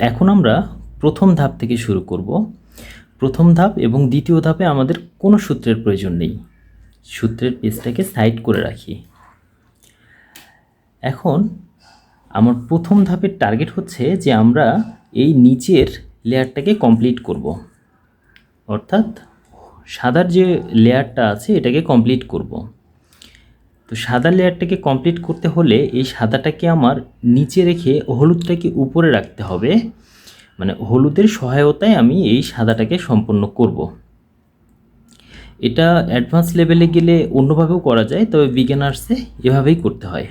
এখন আমরা প্রথম ধাপ থেকে শুরু করব। প্রথম ধাপ এবং দ্বিতীয় ধাপে আমাদের কোনো সূত্রের প্রয়োজন নেই। সূত্রের পেজটাকে সাইড করে রাখি। এখন আমার প্রথম ধাপের টার্গেট হচ্ছে যে আমরা এই নিচের লেয়ারটাকে কমপ্লিট করব। অর্থাৎ সাদার যে লেয়ারটা আছে এটাকে কমপ্লিট করব। তো সাদা লেয়ারটাকে কমপ্লিট করতে হলে এই সাদাটাকে আমার নিচে রেখে হলুদটাকে উপরে রাখতে হবে। মানে হলুদের সহায়তায় আমি এই সাদাটাকে সম্পন্ন করব। এটা অ্যাডভান্স লেভেলে গেলে অন্যভাবেও করা যায়, তবে বিজ্ঞানার্সে এভাবেই করতে হয়।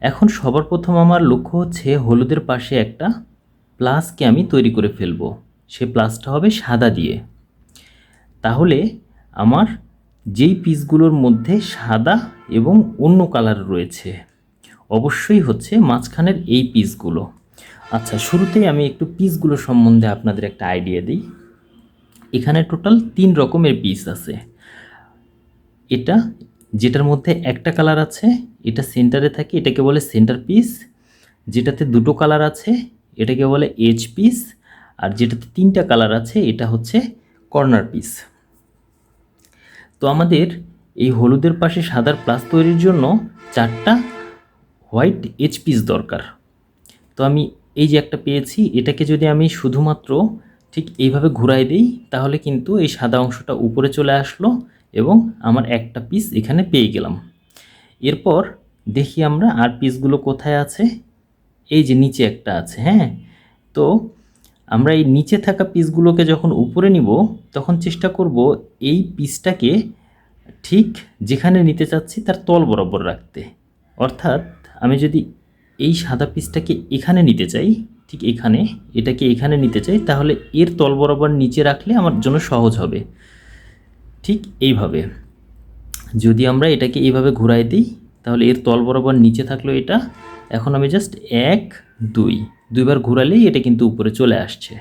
এখন সবার প্রথম আমার লক্ষ্য হচ্ছে হলুদের পাশে একটা প্লাসকে আমি তৈরি করে ফেলব। সে প্লাসটা হবে সাদা দিয়ে। তাহলে আমার যেই পিসগুলোর মধ্যে সাদা এবং অন্য কালার রয়েছে, অবশ্যই হচ্ছে মাঝখানের এই পিসগুলো। আচ্ছা শুরুতেই আমি একটু পিসগুলো সম্বন্ধে আপনাদের একটা আইডিয়া দিই। এখানে টোটাল তিন রকমের পিস আছে। এটা যেটার মধ্যে একটা কালার আছে, এটা সেন্টারে থাকে, এটাকে বলে সেন্টার পিস যেটাতে দুটো কালার আছে, এটাকে বলে এজ পিস আর যেটাতে তিনটা কালার আছে, এটা হচ্ছে কর্নার পিস তো আমাদের এই হলুদের পাশে সাদার প্লাস তৈরির জন্য চারটা হোয়াইট এইচ পিস দরকার। তো আমি এই যে একটা পেয়েছি, এটাকে যদি আমি শুধুমাত্র ঠিক এইভাবে ঘুরাই দিই, তাহলে কিন্তু এই সাদা অংশটা উপরে চলে আসলো এবং আমার একটা পিস এখানে পেয়ে গেলাম। এরপর দেখি আমরা আর পিসগুলো কোথায় আছে। এই যে নিচে একটা আছে হ্যাঁ? তো আমরা এই নিচে থাকা পিসগুলোকে যখন উপরে নিব, তখন চেষ্টা করব এই পিসটাকে ঠিক যেখানে নিতে চাচ্ছি তার তল বরাবর রাখতে। অর্থাৎ আমি যদি এই সাদা পিসটাকে এখানে নিতে চাই, ঠিক এখানে, এটাকে এখানে নিতে চাই, তাহলে এর তল বরাবর নিচে রাখলে আমার জন্য সহজ হবে। ঠিক এইভাবে। যদি আমরা এটাকে এইভাবে ঘুরাই দিই, তাহলে এর তল বরাবর নিচে থাকল এটা। এখন আমি জাস্ট এক, দুই দুইবার ঘুরালেই এটা কিন্তু উপরে চলে আসছে,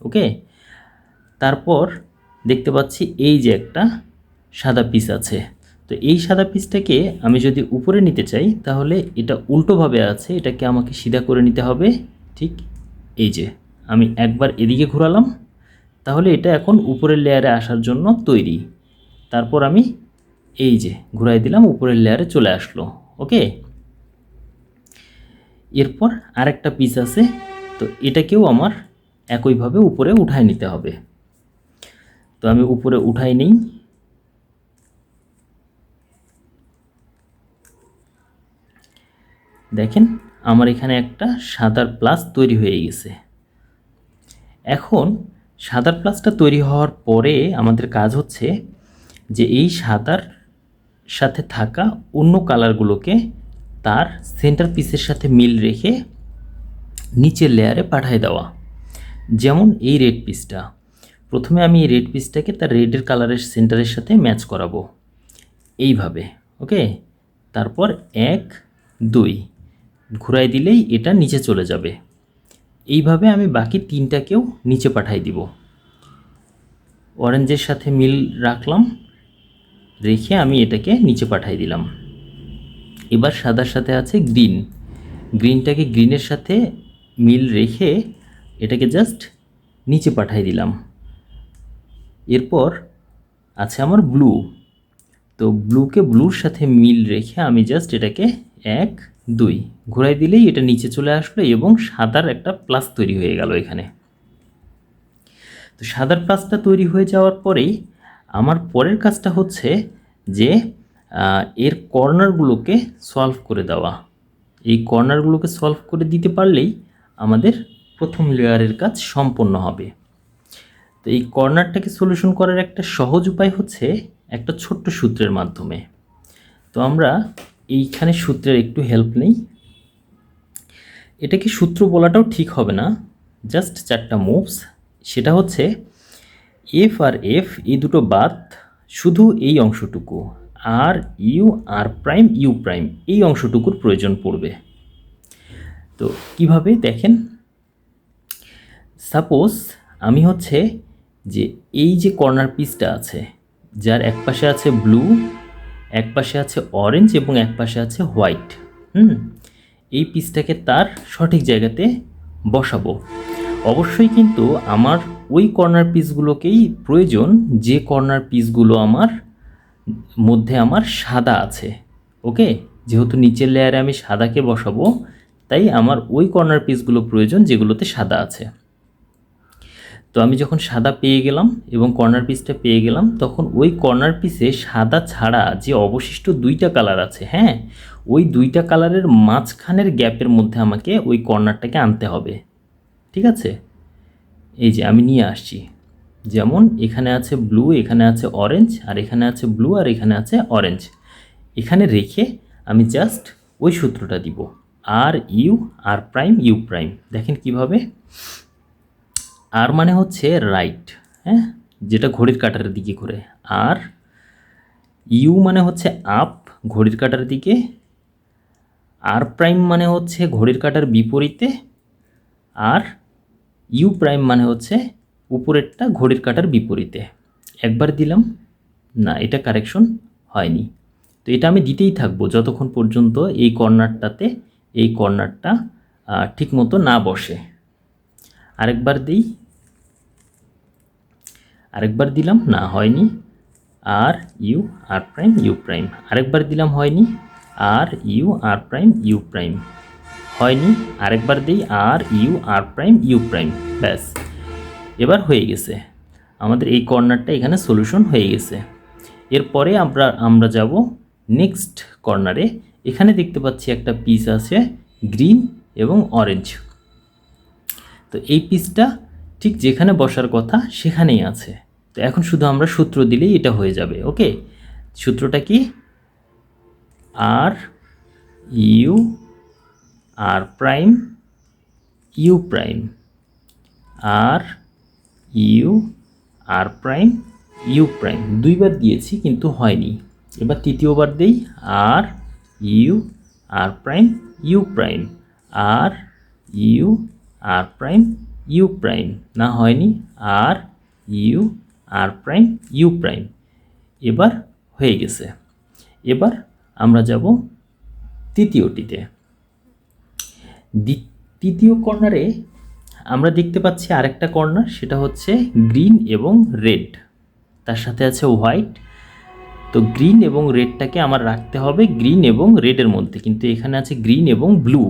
ওকে? তারপর দেখতে পাচ্ছি এই যে একটা সাদা পিস আছে। তো এই সাদা পিসটাকে আমি যদি উপরে নিতে চাই, তাহলে এটা উল্টোভাবে আছে, এটাকে আমাকে সিধা করে নিতে হবে, ঠিক এই যে। আমি একবার এদিকে ঘোরালাম, তাহলে এটা এখন উপরের লেয়ারে আসার জন্য তৈরি। তারপর আমি এই যে ঘুরাই দিলাম, উপরের লেয়ারে চলে আসলো, ওকে? এরপর আরেকটা পিস আছে, তো এটাকেও আমার একইভাবে উপরে উঠায় নিতে হবে। তো আমি উপরে উঠাই নেই। দেখেন, আমার এখানে একটা সাদার প্লাস তৈরি হয়ে গেছে। এখন সাদার প্লাসটা তৈরি হওয়ার পরে আমাদের কাজ হচ্ছে যে এই সাদার সাথে থাকা অন্য কালারগুলোকে তার সেন্টার পিসের সাথে মিল রেখে নিচের লেয়ারে পাঠিয়ে দেওয়া। যেমন এই রেড পিসটা প্রথমে আমি এই রেড পিসটাকে তার রেডের কালারের সেন্টারের সাথে ম্যাচ করাবো। এইভাবে ওকে তারপর এক, দুই। ঘুরাই দিলেই এটা নিচে চলে যাবে। এইভাবে আমি বাকি তিনটাকেও নিচে পাঠাই দিব। অরেঞ্জের সাথে মিল রাখলাম। রেখে আমি এটাকে নিচে পাঠাই দিলাম। এবার সাদার সাথে আছে গ্রিন। গ্রিনটাকে গ্রিনের সাথে মিল রেখে এটাকে জাস্ট নিচে পাঠাই দিলাম। এরপর আছে আমার ব্লু। তো ব্লুকে ব্লুর সাথে মিল রেখে আমি জাস্ট এটাকে এক, দুই ঘোরাই দিলেই এটা নিচে চলে আসলো এবং সাদার একটা প্লাস তৈরি হয়ে গেল এখানে। তো সাদার প্লাসটা তৈরি হয়ে যাওয়ার পরেই আমার পরের কাজটা হচ্ছে যে এর কর্নারগুলোকে সলভ করে দেওয়া। এই কর্নারগুলোকে সলভ করে দিতে পারলেই আমাদের প্রথম লেয়ারের কাজ সম্পন্ন হবে। তো এই কর্নারটাকে সলিউশন করার একটা সহজ উপায় হচ্ছে একটা ছোট্ট সূত্রের মাধ্যমে। তো আমরা এইখানে সূত্রের একটু হেল্প নেই। এটাকে সূত্র বলাটাও ঠিক হবে না জাস্ট চারটা মুভস সেটা হচ্ছে এফ আর এফ এই দুটো বাদ, শুধু এই অংশটুকু। R U R prime, U prime এই অংশটুকুর প্রয়োজন পড়বে। তো কীভাবে দেখেন? সাপোজ আমি হচ্ছে যে এই যে কর্নার পিসটা আছে, যার এক পাশে আছে ব্লু, এক পাশে আছে অরেঞ্জ এবং এক পাশে আছে হোয়াইট, হুম? এই পিসটাকে তার সঠিক জায়গাতে বসাবো। অবশ্যই কিন্তু আমার ওই কর্নার পিসগুলোকেই প্রয়োজন, যে কর্নার পিসগুলো আমার মধ্যে আমার সাদা আছে, ওকে? যেহেতু নিচের লেয়ারে আমি সাদাকে বসাবো, তাই আমার ওই কর্নার পিসগুলো প্রয়োজন যেগুলোতে সাদা আছে। তো আমি যখন সাদা পেয়ে গেলাম এবং কর্নার পিসটা পেয়ে গেলাম, তখন ওই কর্নার পিসে সাদা ছাড়া যে অবশিষ্ট দুইটা কালার আছে হ্যাঁ? ওই দুইটা কালারের মাঝখানের গ্যাপের মধ্যে আমাকে ওই কর্নারটাকে আনতে হবে। ঠিক আছে? এই যে আমি নিয়ে আসছি। যেমন এখানে আছে ব্লু এখানে আছে অরেঞ্জ আর এখানে আছে ব্লু আর এখানে আছে অরেঞ্জ এখানে রেখে আমি জাস্ট ওই সূত্রটা দিব R U R prime U prime দেখেন কীভাবে? আর মানে হচ্ছে রাইট হ্যাঁ? যেটা ঘড়ির কাঁটার দিকে ঘুরে আর ইউ মানে হচ্ছে আপ ঘড়ির কাটার দিকে। আর প্রাইম মানে হচ্ছে ঘড়ির কাটার বিপরীতে। আর ইউ প্রাইম মানে হচ্ছে উপরেরটা ঘড়ির কাটার বিপরীতে। একবার দিলাম, না, এটা কারেকশন হয়নি। তো এটা আমি দিতেই থাকব যতক্ষণ পর্যন্ত এই কর্নারটাতে, এই কর্নারটা ঠিকমতো না বসে। আরেকবার দিই। আরেকবার দিলাম, না, হয়নি। R, U, R prime, U prime. আরেকবার দিলাম, হয়নি। R, U, R prime, U prime. হয়নি। আরেকবার দিই, R, U, R prime, U prime. ব্যাস। এবার হয়ে গেছে। আমাদের এই কর্নারটা এখানে সলিউশন হয়ে গেছে। এরপরে আমরা আমরা যাব নেক্সট কর্নারে এখানে দেখতে পাচ্ছি একটা পিস আছে গ্রিন এবং অরেঞ্জ তো এই পিসটা ঠিক যেখানে বসার কথা সেখানেই আছে। তো এখন শুধু আমরা সূত্র দিলেই এটা হয়ে যাবে ওকে সূত্রটা কি? R U R prime U prime R U, R prime, U prime. দুইবার দিয়েছি, কিন্তু হয়নি। এবার তৃতীয়বার দেই, R U, R prime, U prime. R U, R prime, U prime. না হয়নি, R U, R prime, U prime. এবার হয়ে গেছে। এবার আমরা যাব তৃতীয়টিতে। তৃতীয় কর্নারে আমরা দেখতে পাচ্ছি আরেকটা কর্নার, সেটা হচ্ছে গ্রিন এবং রেড। তার সাথে আছে হোয়াইট। তো গ্রিন এবং রেডটাকে আমার রাখতে হবে গ্রিন এবং রেডের মধ্যে, কিন্তু এখানে আছে গ্রিন এবং ব্লু।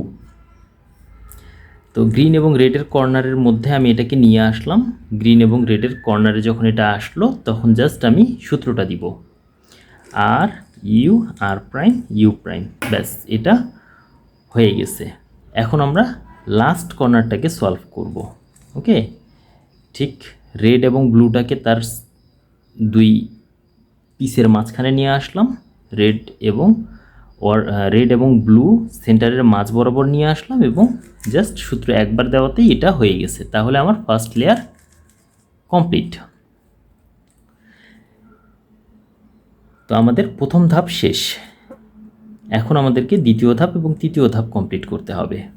তো গ্রিন এবং রেডের কর্নারের মধ্যে আমি এটাকে নিয়ে আসলাম। গ্রিন এবং রেডের কর্নারে যখন এটা আসলো, তখন জাস্ট আমি সূত্রটা দিব। R U, R prime, U prime, ব্যাস, এটা হয়ে গেছে। এখন আমরা লাস্ট কর্নারটাকে সলভ করব ওকে ঠিক রেড এবং ব্লুটাকে তার দুই পিসের মাঝখানে নিয়ে আসলাম রেড এবং ওর রেড এবং ব্লু সেন্টারের মাঝ বরাবর নিয়ে আসলাম এবং জাস্ট সূত্র একবার দেওয়াতেই এটা হয়ে গেছে। তাহলে আমার ফার্স্ট লেয়ার কমপ্লিট তো আমাদের প্রথম ধাপ শেষ। এখন আমাদেরকে দ্বিতীয় ধাপ এবং তৃতীয় ধাপ কমপ্লিট করতে হবে।